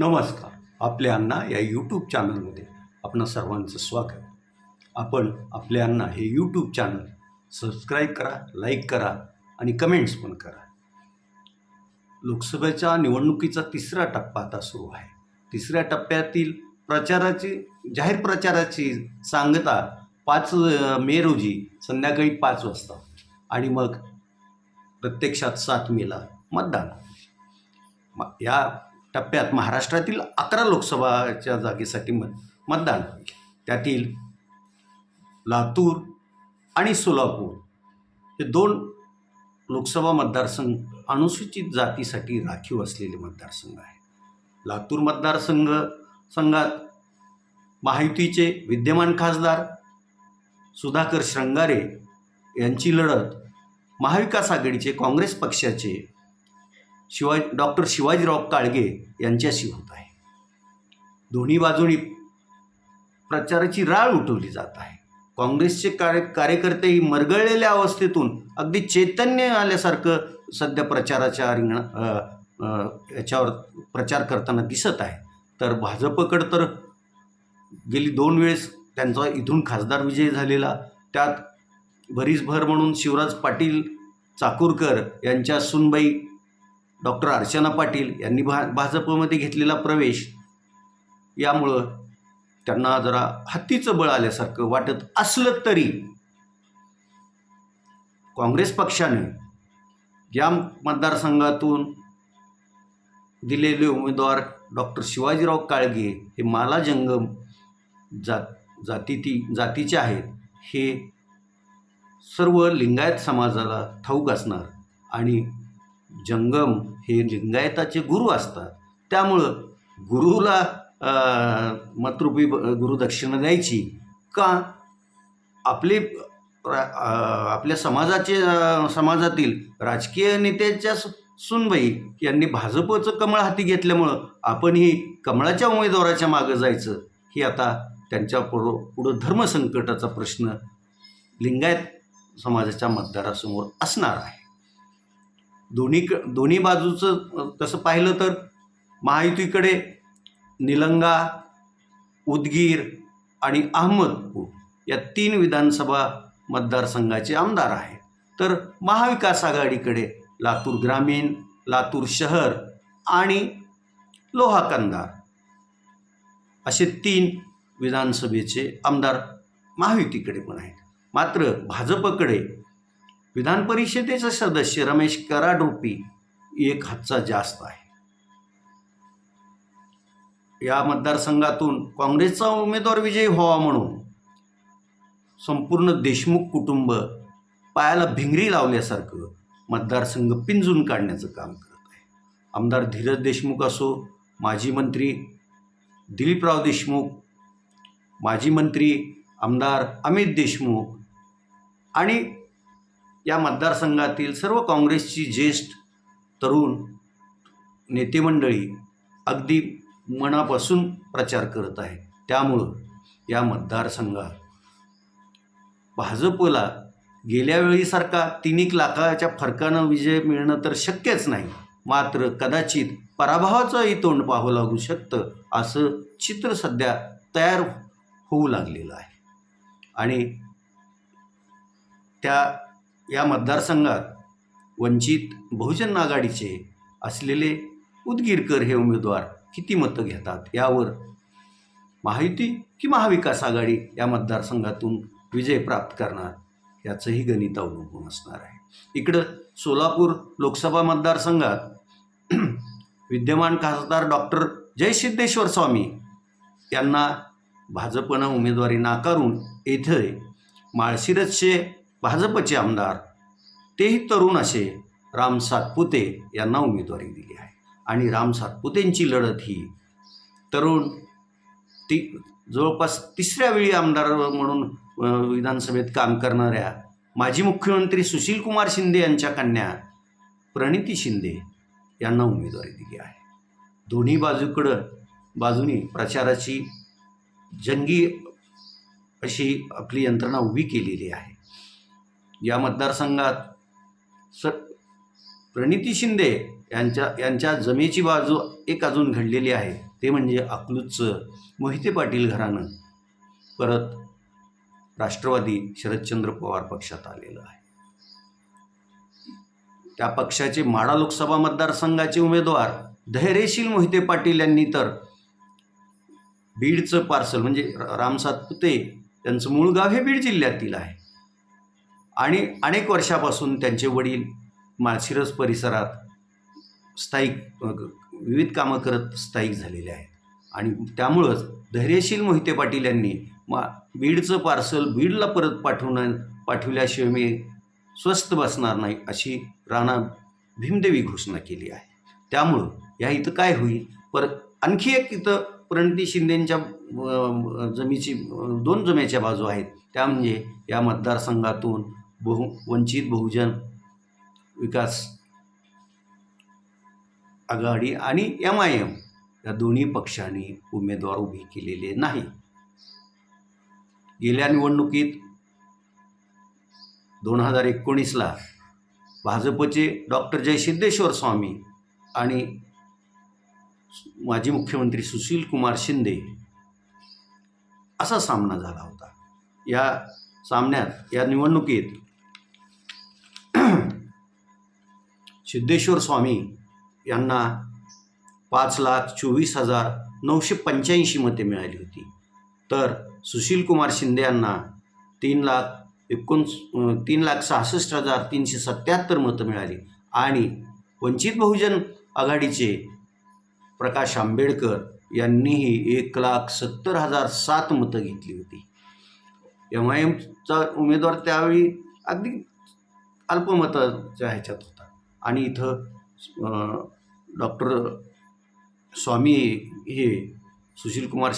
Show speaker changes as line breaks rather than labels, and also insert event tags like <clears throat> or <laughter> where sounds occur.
नमस्कार. आपल्या अण्णा या यूट्यूब चॅनलमध्ये आपणा सर्वांचं स्वागत. आपण आपल्या अण्णा हे यूट्यूब चॅनल सबस्क्राईब करा लाईक करा आणि कमेंट्स पण करा. लोकसभेच्या निवडणुकीचा तिसरा टप्पा आता सुरू आहे. तिसऱ्या टप्प्यातील प्रचाराची जाहीर प्रचाराची सांगता पाच मे रोजी संध्याकाळी पाच वाजता आणि मग प्रत्यक्षात सात मेला मतदान. या टप्प्यात महाराष्ट्रातील अकरा लोकसभाच्या जागेसाठी मत मतदान त्यातील लातूर आणि सोलापूर हे दोन लोकसभा मतदारसंघ अनुसूचित जातीसाठी राखीव असलेले मतदारसंघ आहे लातूर मतदारसंघ संघात महायुतीचे विद्यमान खासदार सुधाकर श्रंगारे यांची लढत महाविकास आघाडीचे काँग्रेस पक्षाचे शिवाय डॉक्टर शिवाजीराव काळगे यांच्याशी होत आहे. दोन्ही बाजूनी प्रचाराची राळ उठवली जात आहे. काँग्रेसचे कार्य कार्यकर्तेही मरगळलेल्या अवस्थेतून अगदी चैतन्य आल्यासारखं सध्या प्रचाराच्या रिंगणा याच्यावर प्रचार करताना दिसत आहे. तर भाजपकडं तर गेली दोन वेळेस त्यांचा इथून खासदार विजय झालेला. त्यात भरीसभर म्हणून शिवराज पाटील चाकूरकर यांच्या सुनबाई डॉक्टर अर्चना पाटील यांनी भा भाजपमध्ये घेतलेला प्रवेश यामुळं त्यांना जरा हत्तीचं बळ आल्यासारखं वाटत असलं तरी काँग्रेस पक्षाने या मतदारसंघातून दिलेले उमेदवार डॉक्टर शिवाजीराव काळगे हे माला जंगम जात जाती जातीचे आहेत. हे सर्व लिंगायत समाजाला ठाऊक असणार आणि जंगम हे लिंगायताचे गुरु असतात. त्यामुळं गुरुला मतृपी मतरूपी ब- गुरुदक्षिणा द्यायची का? आपले आपल्या समाजाचे समाजातील राजकीय नेत्याच्या सु- सुनबाई यांनी भाजपचं कमळ हाती घेतल्यामुळं आपण ही कमळाच्या उमेदवाराच्या मागं जायचं ही आता त्यांच्या पुढं पुढं धर्मसंकटाचा प्रश्न लिंगायत समाजाच्या मतदारासमोर असणार आहे. दोन्ही दोन्ही बाजूचं तसं पाहिलं तर महायुतीकडे निलंगा उदगीर आणि अहमदपूर या तीन विधानसभा मतदारसंघाचे आमदार आहेत तर महाविकास आघाडीकडे लातूर ग्रामीण लातूर शहर आणि लोहा कंदार असे तीन विधानसभेचे आमदार महायुतीकडे पण आहेत. मात्र भाजपकडे विधान परिषदेचे सदस्य रमेश कराडरूपी एक हातचा जास्त आहे. या मतदारसंघातून काँग्रेसचा उमेदवार विजयी व्हावा म्हणून संपूर्ण देशमुख कुटुंब पायाला भिंगरी लावल्यासारखं मतदारसंघ पिंजून काढण्याचं काम करत आहे. आमदार धीरज देशमुख असो माजी मंत्री दिलीपराव देशमुख माजी मंत्री आमदार अमित देशमुख आणि या मतदारसंघातील सर्व काँग्रेसची ज्येष्ठ तरुण नेतेमंडळी अगदी मनापासून प्रचार करत आहे त्यामुळं या मतदारसंघात भाजपला गेल्या वेळीसारखा तीन एक लाखाच्या फरकानं विजय मिळणं तर शक्यच नाही. मात्र कदाचित पराभवाचंही तोंड पाहावं लागू शकतं असं चित्र सध्या तयार होऊ लागलेलं आहे. आणि त्या या मतदारसंघात वंचित बहुजन आघाडीचे असलेले उदगीरकर हे उमेदवार किती मतं घेतात? यावर महायुती की महाविकास आघाडी या मतदारसंघातून विजय प्राप्त करणार याचंही गणित अवलंबून असणार आहे. इकडं सोलापूर लोकसभा मतदारसंघात <clears throat> विद्यमान खासदार डॉक्टर जयसिद्धेश्वर स्वामी यांना भाजपनं उमेदवारी नाकारून येथे माळशिरसचे भाजपचे आमदार तेही तरुण असे राम सातपुते यांना उमेदवारी दिली आहे. आणि राम सातपुतेंची लढत ही तरुण ती जवळपास तिसऱ्या वेळी आमदार म्हणून विधानसभेत काम करणाऱ्या माजी मुख्यमंत्री सुशीलकुमार शिंदे यांच्या कन्या प्रणिती शिंदे यांना उमेदवारी दिली आहे. दोन्ही बाजूकडं बाजूनी प्रचाराची जंगी अशी आपली यंत्रणा उभी केलेली आहे. या मतदारसंघात स प्रणिती शिंदे यांच्या यांच्या जमेची बाजू एक अजून घडलेली आहे. ते म्हणजे अकलूजचं मोहिते पाटील घराणं. परत राष्ट्रवादी शरदचंद्र पवार पक्षात आलेलं आहे. त्या पक्षाचे माडा लोकसभा मतदारसंघाचे उमेदवार धैर्यशील मोहिते पाटील यांनी तर बीडचं पार्सल म्हणजे रामसात राम सातपुते त्यांचं मूळ गाव हे बीड जिल्ह्यातील आहे. आणि अनेक वर्षापासून त्यांचे वडील माळशिरस परिसरात स्थायिक विविध कामं करत स्थायिक झालेले आहेत. आणि त्यामुळंच धैर्यशील मोहिते पाटील यांनी मा बीडचं पार्सल बीडला परत पाठवणं पाठविल्याशिवाय मी स्वस्थ बसणार नाही अशी राणा भीमदेवी घोषणा केली आहे. त्यामुळं या इथं काय होईल? पर आणखी एक इथं प्रणिती शिंदेंच्या जमीची दोन जमेच्या बाजू आहेत. त्या म्हणजे या मतदारसंघातून बहु वंचित बहुजन विकास आघाडी आणि एम आय एम या दोन्ही पक्षांनी उमेदवार उभे केलेले नाही. गेल्या निवडणुकीत दोन हजार एकोणीसला भाजपचे डॉक्टर जय सिद्धेश्वर स्वामी आणि माजी मुख्यमंत्री सुशील कुमार शिंदे असा सामना झाला होता. या सामन्यात या निवडणुकीत सिद्धेश्वर स्वामी यांना पाच लाख चोवीस हजार नऊशे पंच्याऐंशी मते मिळाली होती. तर सुशील कुमार शिंदे यांना तीन लाख एकोण तीन लाख सहासष्ट हजार तीनशे सत्याहत्तर मतं मिळाली. आणि वंचित बहुजन आघाडीचे प्रकाश आंबेडकर यांनीही एक लाख सत्तर हजार सात मतं घेतली होती. एम आय एमचा उमेदवार त्यावेळी अगदी अल्पमताच्या ह्याच्यात होता. आणि इथं डॉक्टर स्वामी हे सुशील कुमार